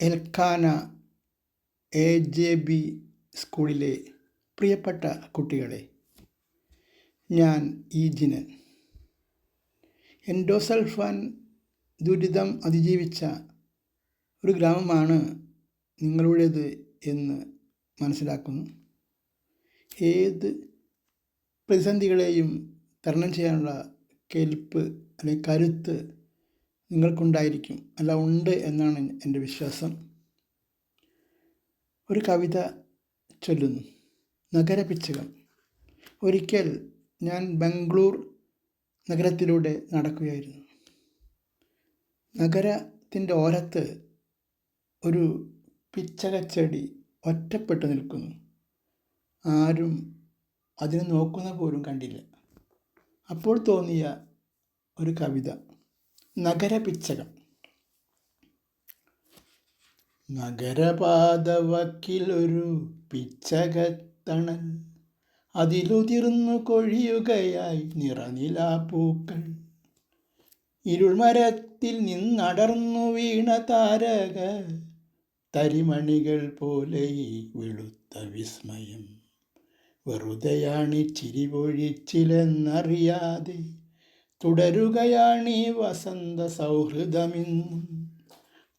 Elkanah A J B സ്കൂളിലെ പ്രിയപ്പെട്ട കുട്ടികളെ ഞാൻ ഈ ഈജിനൻ എൻഡോസൾഫാൻ ദുരിതം അതിജീവിച്ച ഒരു ഗ്രാമമാണ് നിങ്ങളുടേത് എന്ന് മനസ്സിലാക്കുന്നു. ഏത് പ്രതിസന്ധികളെയും തരണം ചെയ്യാനുള്ള കെൽപ്പ് അല്ലെങ്കിൽ കരുത്ത് നിങ്ങൾക്കുണ്ടായിരിക്കും. അല്ല ഉണ്ട് എന്നാണ് എന്റെ വിശ്വാസം. ഒരു കവിത ചൊല്ലുന്നു. നഗരപിച്ചകം. ഒരിക്കൽ ഞാൻ ബംഗ്ലൂർ നഗരത്തിലൂടെ നടക്കുകയായിരുന്നു. നഗരത്തിന്റെ ഓരത്ത് ഒരു പിച്ചകച്ചെടി ഒറ്റപ്പെട്ടു നിൽക്കുന്നു. ആരും അതിനെ നോക്കുന്ന പോലും കണ്ടില്ല. അപ്പോൾ തോന്നിയ ഒരു കവിത. നഗരപിച്ചകം. നഗരപാതവക്കിലൊരു പിച്ചകത്തണൽ. അതിലുതിർന്നു കൊഴിയുകയായി നിറനിലാപ്പൂക്കൾ. ഇരുൾമരത്തിൽ നിന്നടർന്നു വീണ താരക തരിമണികൾ പോലെ വെളുത്ത വിസ്മയം. വെറുതെയാണ് ചിരി പൊഴിച്ചിലെന്നറിയാതെ തുടരുകയാണീ വസന്ത സൗഹൃദമിന്നും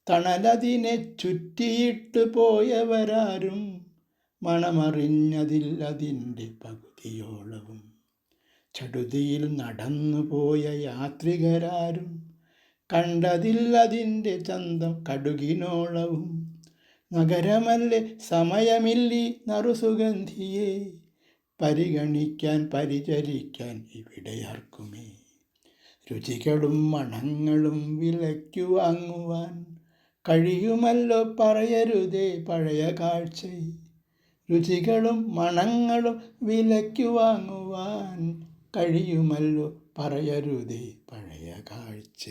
തണലതിനെ ചുറ്റിയിട്ട് പോയവരാരും മണമറിഞ്ഞതില്ലതിന്റെ പകുതിയോളവും. ചടുതിയിൽ നടന്നു പോയ യാത്രികരാരും കണ്ടതില്ലതിന്റെ ചന്തം കടുകിനോളവും. നഗരമല്ലേ സമയമില്ലി നറുസുഗന്ധിയെ പരിഗണിക്കാൻ പരിചരിക്കാൻ ഇവിടെയാർക്കുമേ. രുചികളും മണങ്ങളും വിലയ്ക്കു വാങ്ങുവാൻ കഴിയുമല്ലോ പറയരുതേ പഴയ കാഴ്ച രുചികളും മണങ്ങളും വിലയ്ക്കു വാങ്ങുവാൻ കഴിയുമല്ലോ പറയരുതേ പഴയ കാഴ്ച